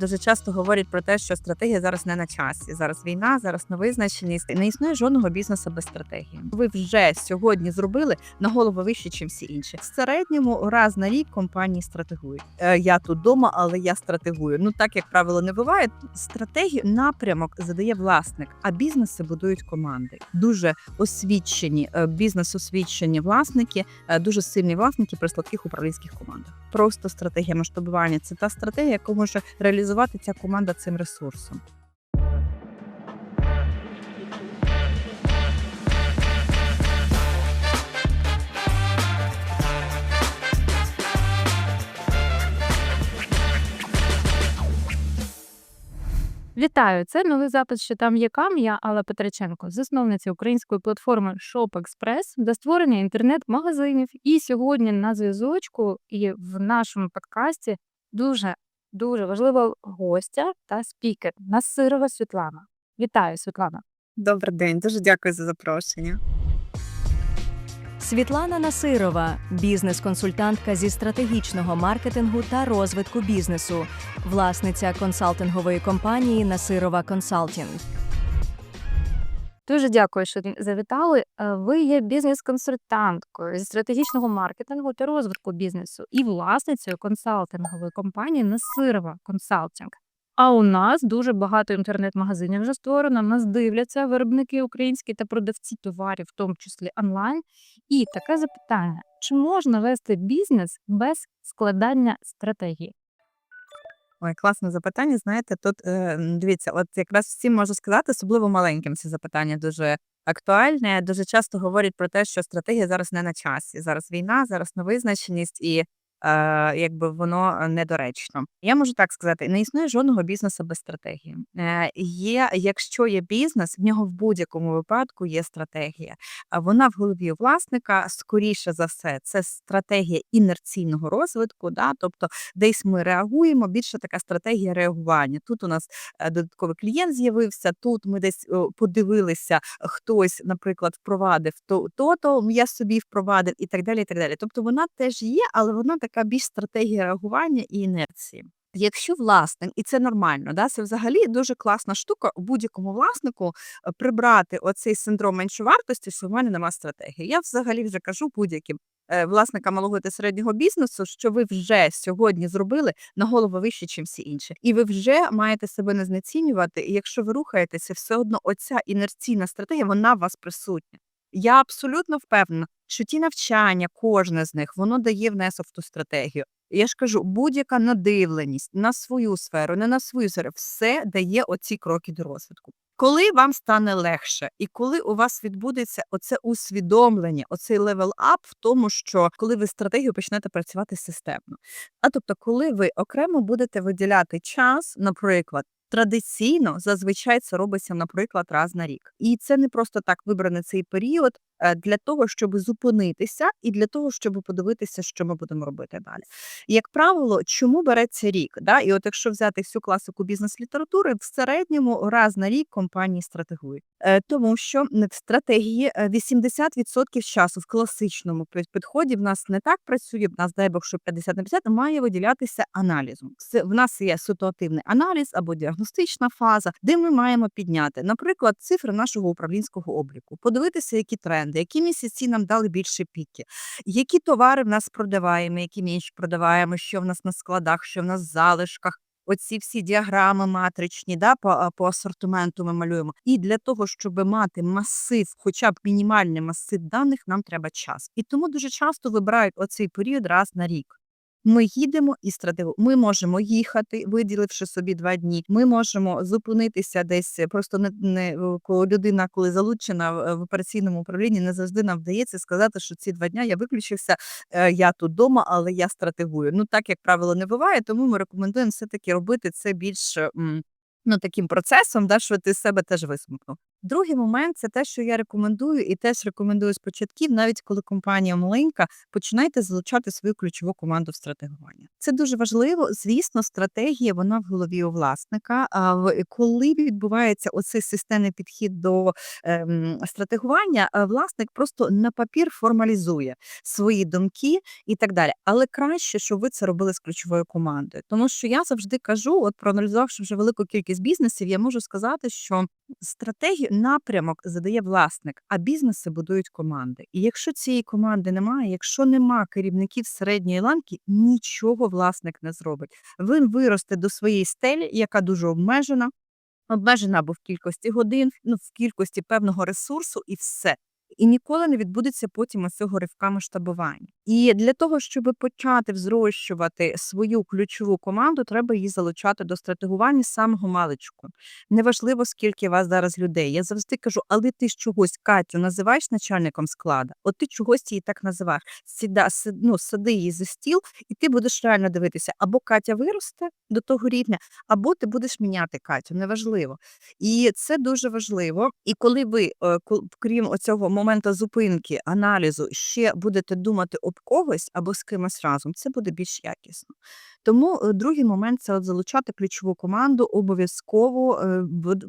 Дуже часто говорять про те, що стратегія зараз не на часі. Зараз війна, зараз невизначеність. Не існує жодного бізнесу без стратегії. Ви вже сьогодні зробили на голову вище, ніж всі інші. В середньому раз на рік компанії стратегують. Е, я тут вдома, але я стратегую. Ну так як правило не буває. Стратегію напрямок задає власник, а бізнеси будують команди. Дуже освічені е, бізнес освічені власники, е, дуже сильні власники при слабких управлінських командах. Просто стратегія масштабування це та стратегія, яку може реалізувати ця команда цим ресурсом. Вітаю! Це новий запис, що там є кам. Я Алла Петриченко, засновниця української платформи ShopExpress для створення інтернет-магазинів. І сьогодні на зв'язочку і в нашому подкасті дуже дуже важлива гостя та спікер Насирова Світлана. Вітаю, Світлана. Добрий день, дуже дякую за запрошення. Світлана Насирова, бізнес-консультантка зі стратегічного маркетингу та розвитку бізнесу, власниця консалтингової компанії Насирова Консалтінг. Дуже дякую, що завітали. Е, Ви є бізнес-консультанткою зі стратегічного маркетингу та розвитку бізнесу і власницею консалтингової компанії Насирова Консалтинг. А у нас дуже багато інтернет-магазинів вже створено. Нас дивляться виробники українські та продавці товарів, в тому числі онлайн. І таке запитання: чи можна вести бізнес без складання стратегії? Ой, класне запитання. Знаєте, тут е, дивіться, от якраз всім можу сказати, особливо маленьким це запитання дуже актуальне. Дуже часто говорять про те, що стратегія зараз не на часі. Зараз війна, зараз невизначеність і. Е, якби воно недоречно. Я можу так сказати: не існує жодного бізнесу без стратегії. Е, є, якщо є бізнес, в нього в будь-якому випадку є стратегія. А вона в голові власника, скоріше за все, це стратегія інерційного розвитку. Да? Тобто, десь ми реагуємо, більше така стратегія реагування. Тут у нас е, додатковий клієнт з'явився. Тут ми десь подивилися, хтось, наприклад, впровадив то, то, то я собі впровадив, і так далі. і так далі. Тобто вона теж є, але вона така більш стратегія реагування і інерції. Якщо власник, і це нормально, да, це взагалі дуже класна штука будь-якому власнику е, прибрати оцей синдром меншовартості, що в мене нема стратегії. Я взагалі вже кажу будь-яким е, власникам малого та середнього бізнесу, що ви вже сьогодні зробили на голову вище, ніж всі інші, і ви вже маєте себе не знецінювати. І якщо ви рухаєтеся, все одно оця інерційна стратегія, вона в вас присутня. Я абсолютно впевнена, що ті навчання, кожне з них, воно дає внесок в ту стратегію. Я ж кажу, будь-яка надивленість на свою сферу, не на свою сферу, все дає оці кроки до розвитку. Коли вам стане легше, і коли у вас відбудеться оце усвідомлення, оцей левел ап в тому, що коли ви стратегію почнете працювати системно. А тобто, коли ви окремо будете виділяти час, наприклад. Традиційно зазвичай це робиться, наприклад, раз на рік, і це не просто так вибраний цей період для того, щоб зупинитися, і для того, щоб подивитися, що ми будемо робити далі. Як правило, чому береться рік? Да? І от якщо взяти всю класику бізнес-літератури, в середньому раз на рік компанії стратегують, Е, тому що в стратегії е, 80% часу в класичному підході в нас не так працює. В нас дай Бог, що 50 на 50 має виділятися аналізом. В нас є ситуативний аналіз або діагностична фаза, де ми маємо підняти, наприклад, цифри нашого управлінського обліку, подивитися, які тренди, які місяці нам дали більше піки, які товари в нас продаваємо, які менше продаваємо, що в нас на складах, що в нас в залишках. Оці всі діаграми матричні, да, по, по асортименту ми малюємо. І для того, щоб мати масив, хоча б мінімальний масив даних, нам треба час. І тому дуже часто вибирають оцей період раз на рік. Ми їдемо і стратегуємо. Ми можемо їхати, виділивши собі два дні. Ми можемо зупинитися десь е, просто не, не коли людина, коли залучена в, е, операційному управлінні, не завжди нам вдається сказати, що ці два дня я виключився, е, я тут вдома, але я стратегую. Ну так як правило не буває, тому ми рекомендуємо все таки робити це більш ну таким процесом, да, що ти себе теж висмикнув. Другий момент це те, що я рекомендую, і теж рекомендую з початків, навіть коли компанія маленька, починайте залучати свою ключову команду в стратегування. Це дуже важливо. Звісно, стратегія вона в голові у власника. А коли відбувається оцей системний підхід до ем, стратегування, власник просто на папір формалізує свої думки і так далі. Але краще, щоб ви це робили з ключовою командою, тому що я завжди кажу, от проаналізувавши вже велику кількість бізнесів, я можу сказати, що стратегію напрямок задає власник, а бізнеси будують команди. І якщо цієї команди немає, якщо нема керівників середньої ланки, нічого власник не зробить. Він виросте до своєї стелі, яка дуже обмежена. Обмежена або в кількості годин, ну в кількості певного ресурсу, і все. І ніколи не відбудеться потім ось цього ривка масштабування. І для того, щоб почати взрощувати свою ключову команду, треба її залучати до стратегування самого маличку. Неважливо, скільки у вас зараз людей. Я завжди кажу, але ти ж чогось Катю називаєш начальником склада, от ти чогось її так називаєш. Сіда, ну, сади її за стіл, і ти будеш реально дивитися, або Катя виросте до того рівня, або ти будеш міняти Катю. Неважливо. І це дуже важливо. І коли ви, е, крім оцього моменту зупинки, аналізу, ще будете думати об когось або з кимось разом, це буде більш якісно. Тому е, другий момент це от залучати ключову команду обов'язково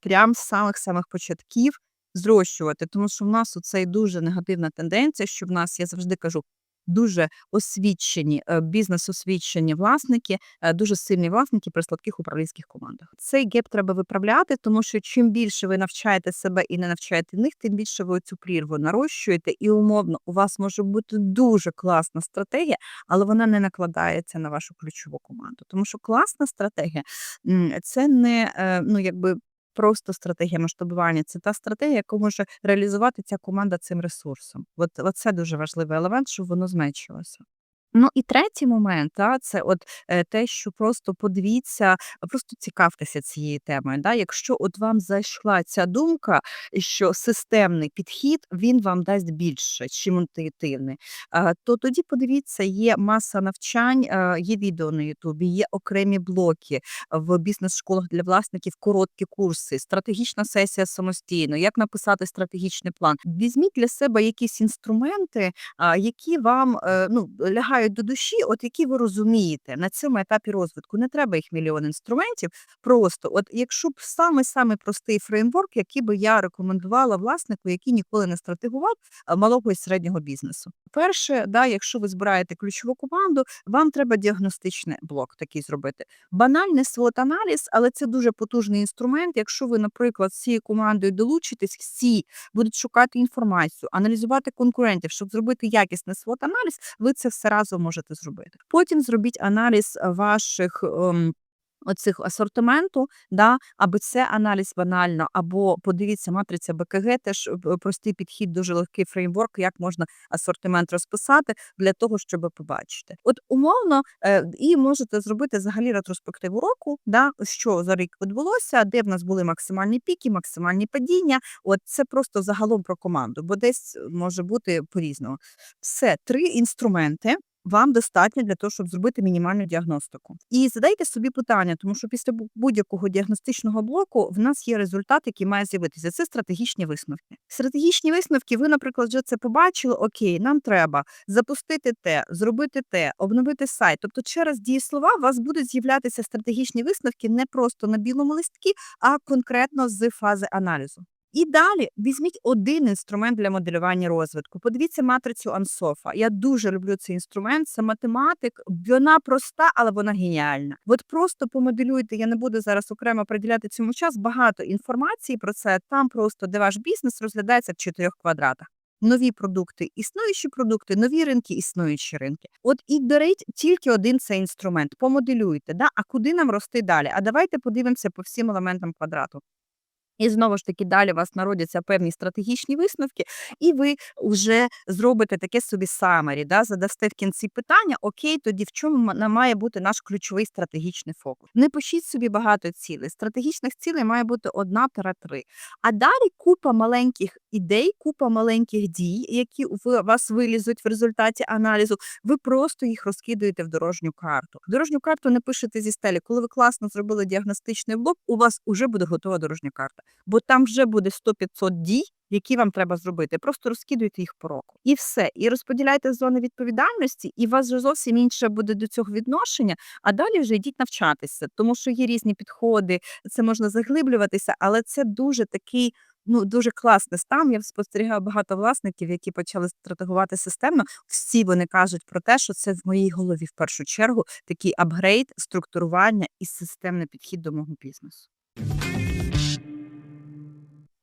прямо з самих самих початків зрощувати, тому що в нас оцей дуже негативна тенденція, що в нас, я завжди кажу, дуже освічені, е, бізнес-освічені власники, е, дуже сильні власники при слабких управлінських командах. Цей геп треба виправляти, тому що чим більше ви навчаєте себе і не навчаєте них, тим більше ви цю прірву нарощуєте, і умовно у вас може бути дуже класна стратегія, але вона не накладається на вашу ключову команду. Тому що класна стратегія це не е, ну якби. Просто стратегія масштабування це та стратегія, яку може реалізувати ця команда цим ресурсом. От, от це дуже важливий елемент, щоб воно зменшилося. Ну і третій момент, та, це от е, те, що просто подивіться, просто цікавтеся цією темою. Да? Якщо от вам зайшла ця думка, що системний підхід він вам дасть більше, чим інтуїтивний, а, то тоді подивіться, є маса навчань, а, є відео на Ютубі, є окремі блоки в бізнес-школах для власників, короткі курси, стратегічна сесія самостійно, як написати стратегічний план. Візьміть для себе якісь інструменти, а, які вам е, ну, лягають до душі, от які ви розумієте на цьому етапі розвитку. Не треба їх мільйон інструментів. Просто, от якщо б саме саме простий фреймворк, який би я рекомендувала власнику, який ніколи не стратегував малого і середнього бізнесу. Перше, да, якщо ви збираєте ключову команду, вам треба діагностичний блок такий зробити. Банальний свот-аналіз, але це дуже потужний інструмент. Якщо ви, наприклад, з цією командою долучитесь, всі будуть шукати інформацію, аналізувати конкурентів, щоб зробити якісний свот-аналіз, ви це все разом можете зробити. Потім зробіть аналіз е, ваших. Оцих асортименту, да, або це аналіз банально, або подивіться матриця БКГ, теж е, простий підхід, дуже легкий фреймворк, як можна асортимент розписати для того, щоб побачити. От умовно, е, і можете зробити взагалі ретроспективу року, да, що за рік відбулося, де в нас були максимальні піки, максимальні падіння. От це просто загалом про команду, бо десь може бути по-різному. Все, три інструменти. Вам достатньо для того, щоб зробити мінімальну діагностику. І задайте собі питання, тому що після будь-якого діагностичного блоку в нас є результат, який має з'явитися. Це стратегічні висновки. Стратегічні висновки, ви, наприклад, вже це побачили. Окей, нам треба запустити те, зробити те, обновити сайт. Тобто, через дієслова у вас будуть з'являтися стратегічні висновки не просто на білому листкі, а конкретно з фази аналізу. І далі візьміть один інструмент для моделювання розвитку. Подивіться матрицю Ансофа. Я дуже люблю цей інструмент. Це математик. Вона проста, але вона геніальна. От просто помоделюйте. Я не буду зараз окремо приділяти цьому час. Багато інформації про це. Там просто де ваш бізнес розглядається в чотирьох квадратах. Нові продукти, існуючі продукти, нові ринки, існуючі ринки. От і беріть тільки один цей інструмент, помоделюйте. Да? А куди нам рости далі? А давайте подивимося по всім елементам квадрату. І знову ж таки, далі у вас народяться певні стратегічні висновки, і ви вже зробите таке собі самері, да, задасте в кінці питання, окей, тоді в чому має бути наш ключовий стратегічний фокус. Не пишіть собі багато цілей. Стратегічних цілей має бути одна-три. А далі купа маленьких ідей, купа маленьких дій, які у вас вилізуть в результаті аналізу. Ви просто їх розкидуєте в дорожню карту. Дорожню карту не пишете зі стелі. Коли ви класно зробили діагностичний блок, у вас вже буде готова дорожня карта. Бо там вже буде 100-500 дій, які вам треба зробити. Просто розкидуйте їх по року. І все. І розподіляйте зони відповідальності, і у вас вже зовсім інше буде до цього відношення. А далі вже йдіть навчатися, тому що є різні підходи, це можна заглиблюватися, але це дуже такий. Ну, дуже класний стан. Я спостерігаю багато власників, які почали стратегувати системно. Всі вони кажуть про те, що це в моїй голові в першу чергу такий апгрейд, структурування і системний підхід до мого бізнесу.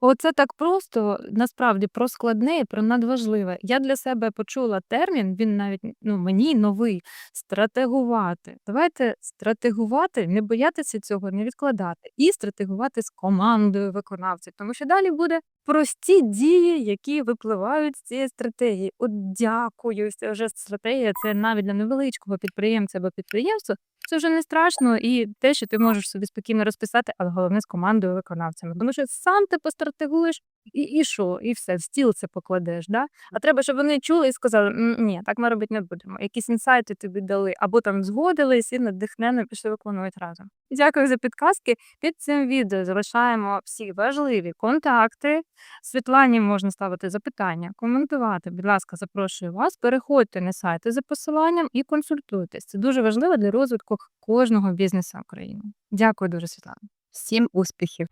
Оце так просто, насправді, про складне і про надважливе. Я для себе почула термін, він навіть ну, мені новий стратегувати. Давайте стратегувати, не боятися цього, не відкладати, і стратегувати з командою виконавців, тому що далі буде прості дії, які випливають з цієї стратегії. От дякую, це вже стратегія, це навіть для невеличкого підприємця або підприємства. Це вже не страшно, і те, що ти можеш собі спокійно розписати, але головне з командою виконавцями. Тому що сам ти постратегуєш, і, і що, і все, в стіл це покладеш. Да? А треба, щоб вони чули і сказали: ні, так ми робити не будемо. Якісь інсайти тобі дали, або там згодились і надихнено пішли виконувати разом. Дякую за підказки. Під цим відео залишаємо всі важливі контакти. Світлані можна ставити запитання, коментувати. Будь ласка, запрошую вас. Переходьте на сайти за посиланням і консультуйтесь. Це дуже важливо для розвитку кожного бізнесу України. Дякую дуже, Світлана. Всім успіхів!